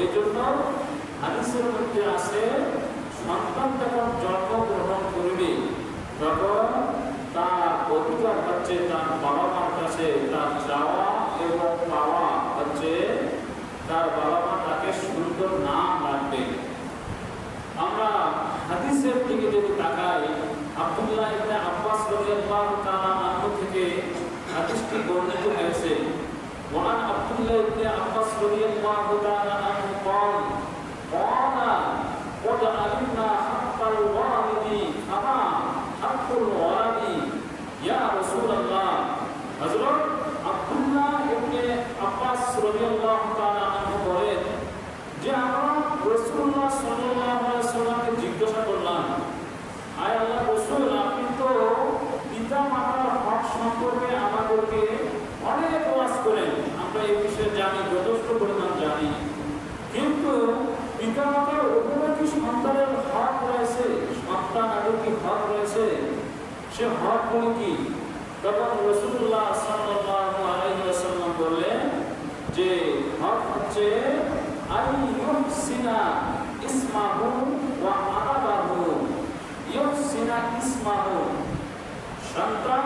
এই জন্য হাদিসের মধ্যে আছে, সন্তান যখন জন্মগ্রহণ করবে, তখন তার অধিকার হচ্ছে তার বাবা মার কাছে তার চাওয়া এবং পাওয়া হচ্ছে তার বাবা মা তাকে সুন্দর নাম রাখবে। আমরা হাদিসের দিকে যদি তাকাই, আব্দুল্লাহ ইবনে আব্বাস রাদিয়াল্লাহু তাআলা থেকে হাদিসটি বর্ণিত হয়েছে। ওয়ান عبد الله بن عباس رضي الله تعالى عنه قال قال জানি যথেষ্ট পরিমাণ জানি। কিন্তু পিতা মাতার কি সন্তানের হক রয়েছে, সন্তান আগে কি হক রয়েছে? সে হকগুলো কি? তখন রসুল্লাহ সাল্লাল্লাহু আলাইহি ওয়াসাল্লাম বললেন যে হক হচ্ছে সন্তান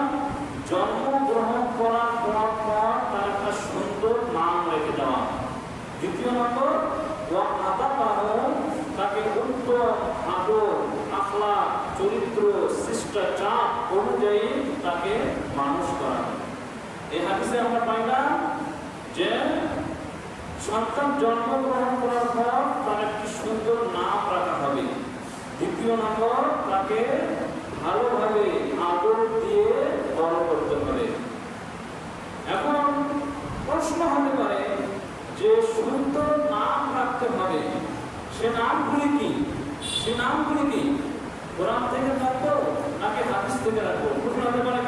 জন্মগ্রহণ করার পর পর তার একটা সুন্দর নাম রেখে দেওয়া দ্বিতীয় নম্বর তাকে উত্তম আদর আখলা চরিত্র, শিষ্টাচার অনুযায়ী তাকে মানুষ করা এই হাদিসে আমরা পাইলাম যে সন্তান জন্মগ্রহণ করার পর তার একটি সুন্দর নাম রাখা হবে। দ্বিতীয় নম্বর, তাকে ভালোভাবে আদর দিয়ে বড় করতে হবে। এখন প্রশ্ন হতে পারে যে সুনামগুলি কি? সুনামগুলি কি? কোরআন থেকে রাখব নাকি হাদিস থেকে রাখব প্রশ্ন হতে পারে